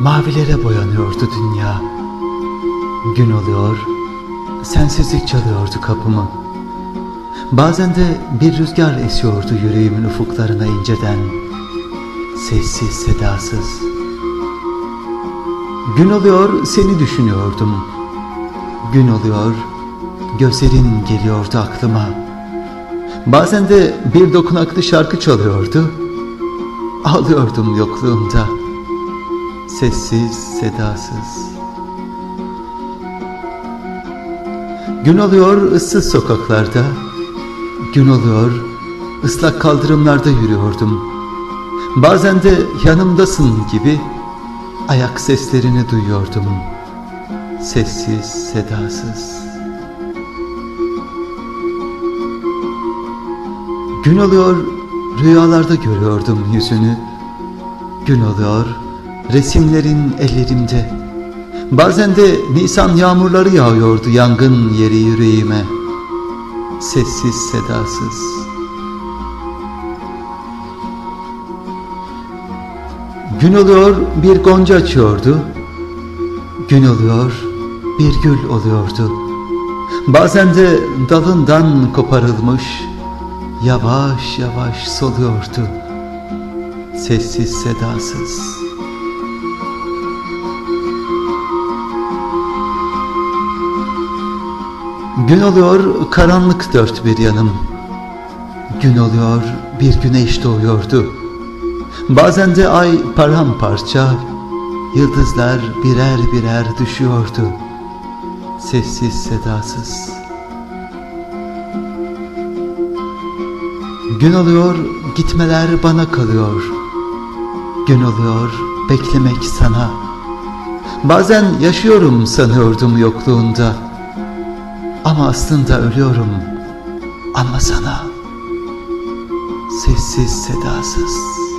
Mavilere boyanıyordu dünya. Gün oluyor, sensizlik çalıyordu kapımı. Bazen de bir rüzgar esiyordu yüreğimin ufuklarına inceden. Sessiz sedasız. Gün oluyor seni düşünüyordum. Gün oluyor gözlerin geliyordu aklıma. Bazen de bir dokunaklı şarkı çalıyordu. Ağlıyordum yokluğunda. Sessiz sedasız. Gün oluyor ıssız sokaklarda. Gün oluyor ıslak kaldırımlarda yürüyordum. Bazen de yanımdasın gibi ayak seslerini duyuyordum. Sessiz, sedasız. Gün oluyor rüyalarda görüyordum yüzünü. Gün oluyor resimlerin ellerimde. Bazen de Nisan yağmurları yağıyordu yangın yeri yüreğime. Sessiz, sedasız. Gün oluyor bir gonca açıyordu. Gün oluyor bir gül oluyordu. Bazen de dalından koparılmış yavaş yavaş soluyordu. Sessiz sedasız. Gün oluyor karanlık dört bir yanım. Gün oluyor bir güneş doğuyordu. Bazen de ay paramparça, yıldızlar birer birer düşüyordu. Sessiz sedasız. Gün oluyor gitmeler bana kalıyor. Gün oluyor beklemek sana. Bazen yaşıyorum sanıyordum yokluğunda. Ama aslında ölüyorum. Ama sana. Sessiz sedasız.